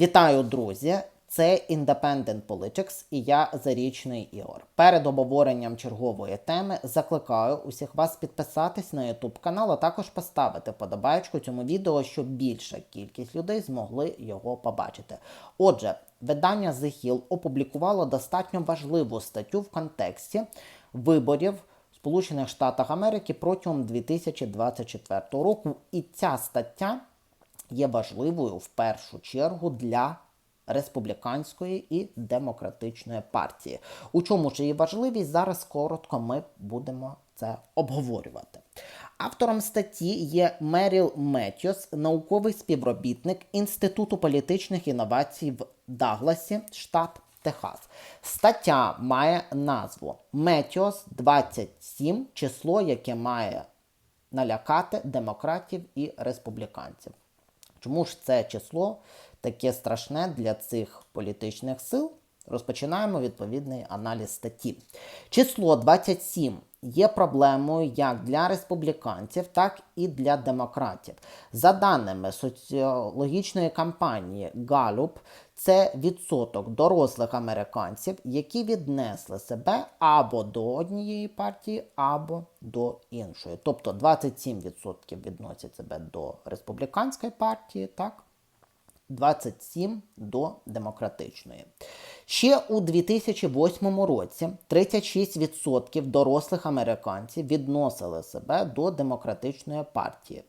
Вітаю, друзі! Це Independent Politics і я Зарічний Ігор. Перед обговоренням чергової теми закликаю усіх вас підписатись на YouTube канал, а також поставити подобаєчку цьому відео, щоб більша кількість людей змогли його побачити. Отже, видання The Hill опублікувало достатньо важливу статтю в контексті виборів Сполучених Штатах Америки протягом 2024 року. І ця стаття є важливою в першу чергу для республіканської і демократичної партії. У чому ж її важливість? Зараз коротко ми будемо це обговорювати. Автором статті є Меріл Меттьос, науковий співробітник Інституту політичних інновацій в Дагласі, штат Техас. Стаття має назву Меттьос 27, число, яке має налякати демократів і республіканців. Чому ж це число таке страшне для цих політичних сил? Розпочинаємо відповідний аналіз статті. Число 27 є проблемою як для республіканців, так і для демократів. За даними соціологічної кампанії Gallup, це відсоток дорослих американців, які віднесли себе або до однієї партії, або до іншої. Тобто 27% відносять себе до республіканської партії, так? 27 до демократичної. Ще у 2008 році 36% дорослих американців відносили себе до демократичної партії.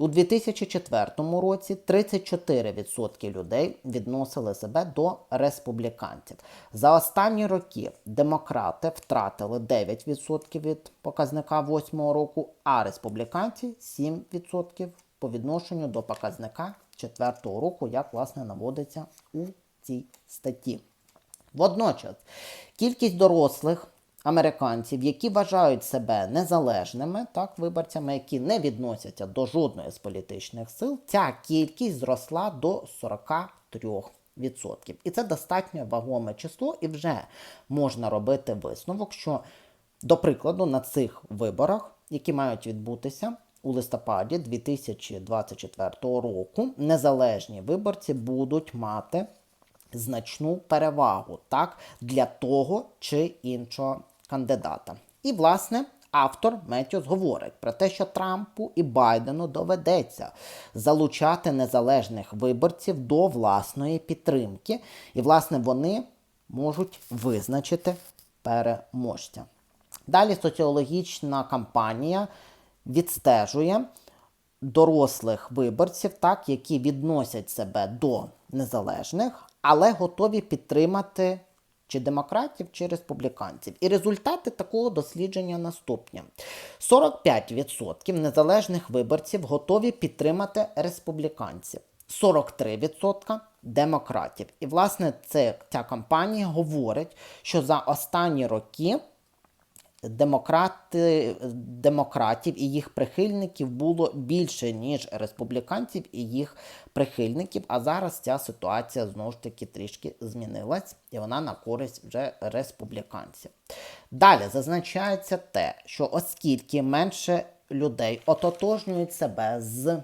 У 2004 році 34% людей відносили себе до республіканців. За останні роки демократи втратили 9% від показника 8 року, а республіканці 7% по відношенню до показника 4 року, як власне наводиться у цій статті. Водночас кількість дорослих американців, які вважають себе незалежними, так, виборцями, які не відносяться до жодної з політичних сил, ця кількість зросла до 43%. І це достатньо вагоме число, і вже можна робити висновок, що, до прикладу, на цих виборах, які мають відбутися, у листопаді 2024 року незалежні виборці будуть мати значну перевагу так, для того чи іншого кандидата. І, власне, автор Меттіос говорить про те, що Трампу і Байдену доведеться залучати незалежних виборців до власної підтримки, і, власне, вони можуть визначити переможця. Далі соціологічна кампанія відстежує дорослих виборців, так, які відносять себе до незалежних, але готові підтримати чи демократів, чи республіканців. І результати такого дослідження наступні: 45% незалежних виборців готові підтримати республіканців, 43% демократів. І, власне, це, ця кампанія говорить, що за останні роки демократи, демократів і їх прихильників було більше, ніж республіканців і їх прихильників. А зараз ця ситуація знову ж таки трішки змінилась, і вона на користь вже республіканців. Далі зазначається те, що оскільки менше людей ототожнюють себе з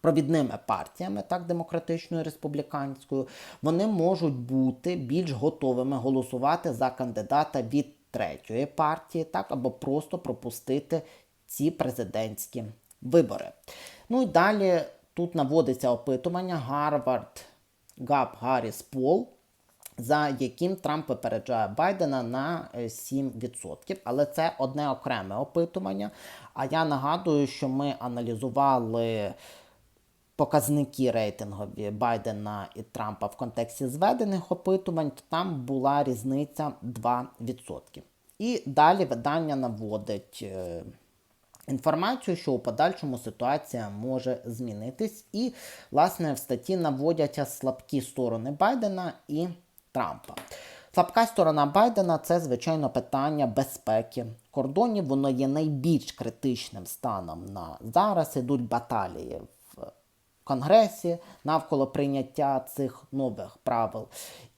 провідними партіями, так демократичною республіканською, вони можуть бути більш готовими голосувати за кандидата від третьої партії, так, або просто пропустити ці президентські вибори. Ну і далі тут наводиться опитування Гарвард Габ Гарріс Пол, за яким Трамп випереджає Байдена на 7%. Але це одне окреме опитування. А я нагадую, що ми аналізували. Показники рейтингові Байдена і Трампа в контексті зведених опитувань, то там була різниця 2%. І далі видання наводить е, інформацію, що у подальшому ситуація може змінитись. І, власне, в статті наводяться слабкі сторони Байдена і Трампа. Слабка сторона Байдена це, звичайно, питання безпеки кордонів. Воно є найбільш критичним станом на зараз. Ідуть баталії Конгресі навколо прийняття цих нових правил.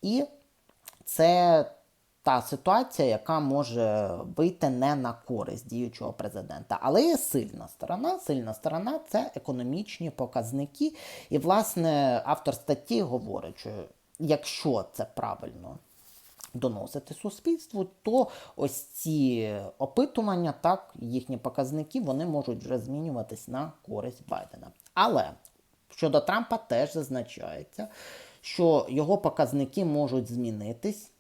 І це та ситуація, яка може вийти не на користь діючого президента. Але є сильна сторона. Сильна сторона це економічні показники. І, власне, автор статті говорить, що якщо це правильно доносити суспільству, то ось ці опитування, так, їхні показники, вони можуть вже змінюватись на користь Байдена. Але щодо Трампа теж зазначається, що його показники можуть змінитись.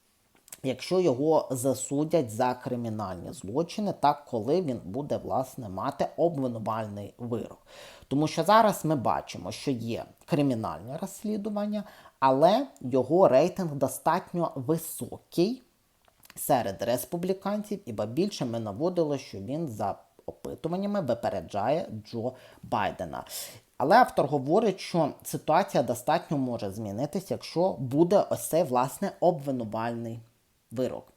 Якщо його засудять за кримінальні злочини, так коли він буде власне мати обвинувальний вирок. Тому що зараз ми бачимо, що є кримінальне розслідування, але його рейтинг достатньо високий серед республіканців, і більше ми наводили, що він за опитуваннями випереджає Джо Байдена. Але автор говорить, що ситуація достатньо може змінитися, якщо буде ось цей власне обвинувальний вирок.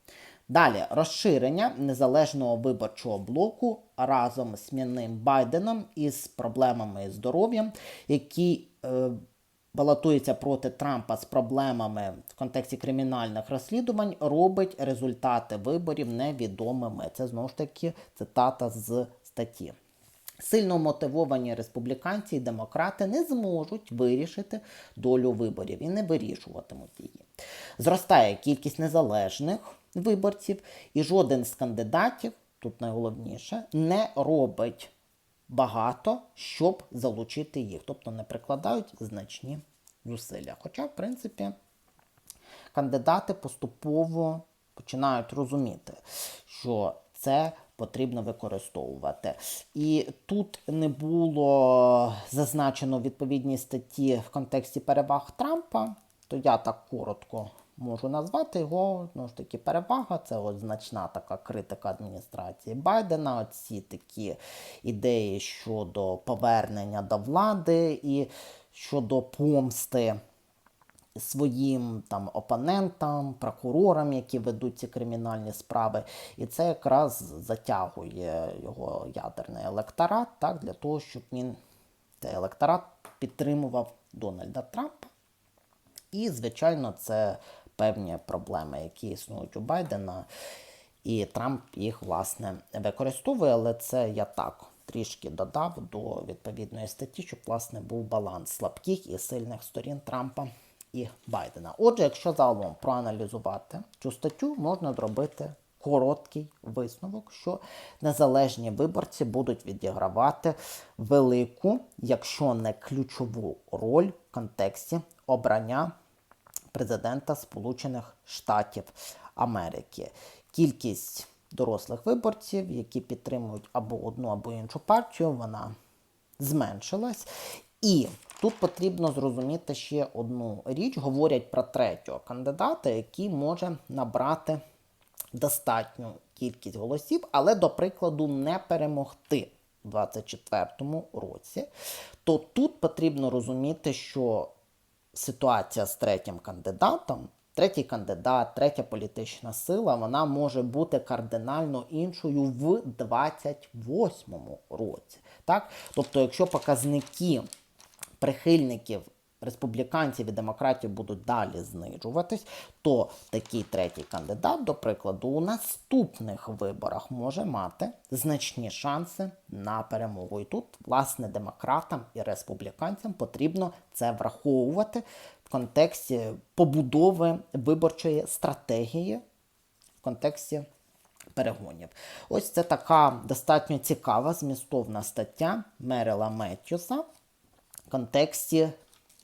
Далі розширення незалежного виборчого блоку разом з смінним Байденом із проблемами здоров'ям, який е, балотується проти Трампа з проблемами в контексті кримінальних розслідувань, робить результати виборів невідомими. Це знову ж таки цитата з статті. Сильно мотивовані республіканці і демократи не зможуть вирішити долю виборів і не вирішуватимуть її. Зростає кількість незалежних виборців, і жоден з кандидатів, тут найголовніше, не робить багато, щоб залучити їх, тобто не прикладають значні зусилля. Хоча, в принципі, кандидати поступово починають розуміти, що це потрібно використовувати. І тут не було зазначено відповідні статті в контексті переваг Трампа, то я так коротко можу назвати його. Ну ж таки, перевага це от значна така критика адміністрації Байдена. Оці такі ідеї щодо повернення до влади і щодо помсти своїм там опонентам, прокурорам, які ведуть ці кримінальні справи. І це якраз затягує його ядерний електорат, так, для того, щоб він цей електорат підтримував Дональда Трампа. І, звичайно, це певні проблеми, які існують у Байдена. І Трамп їх, власне, використовує, але це я так трішки додав до відповідної статті, щоб, власне, був баланс слабких і сильних сторін Трампа і Байдена. Отже, якщо загалом проаналізувати цю статтю, можна зробити короткий висновок, що незалежні виборці будуть відігравати велику, якщо не ключову роль в контексті обрання президента Сполучених Штатів Америки. Кількість дорослих виборців, які підтримують або одну, або іншу партію, вона зменшилась. І тут потрібно зрозуміти ще одну річ: говорять про третього кандидата, який може набрати достатню кількість голосів, але, до прикладу, не перемогти у 2024 році. То тут потрібно розуміти, що ситуація з третім кандидатом. Третій кандидат, третя політична сила, вона може бути кардинально іншою в 28 році. Так? Тобто, якщо показники прихильників республіканців і демократів будуть далі знижуватись, то такий третій кандидат, до прикладу, у наступних виборах може мати значні шанси на перемогу. І тут, власне, демократам і республіканцям потрібно це враховувати в контексті побудови виборчої стратегії, в контексті. Перегонів. Ось це така достатньо цікава змістовна стаття Мерила Меттюса контексті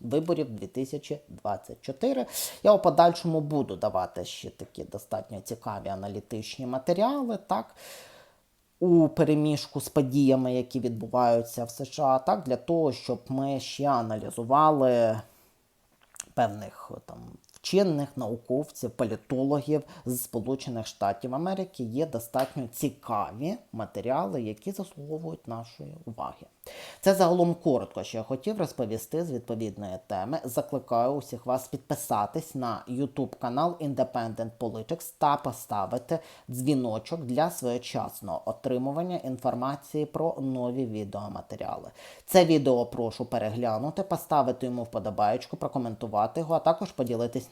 виборів 2024. Я у подальшому буду давати ще такі достатньо цікаві аналітичні матеріали, так, у переміжку з подіями, які відбуваються в США, так, для того, щоб ми ще аналізували певних там. Вчених науковців, політологів з Сполучених Штатів Америки є достатньо цікаві матеріали, які заслуговують нашої уваги. Це загалом коротко, що я хотів розповісти з відповідної теми. Закликаю усіх вас підписатись на YouTube канал Independent Politics та поставити дзвіночок для своєчасного отримування інформації про нові відеоматеріали. Це відео прошу переглянути, поставити йому вподобаєчку, прокоментувати його, а також поділитись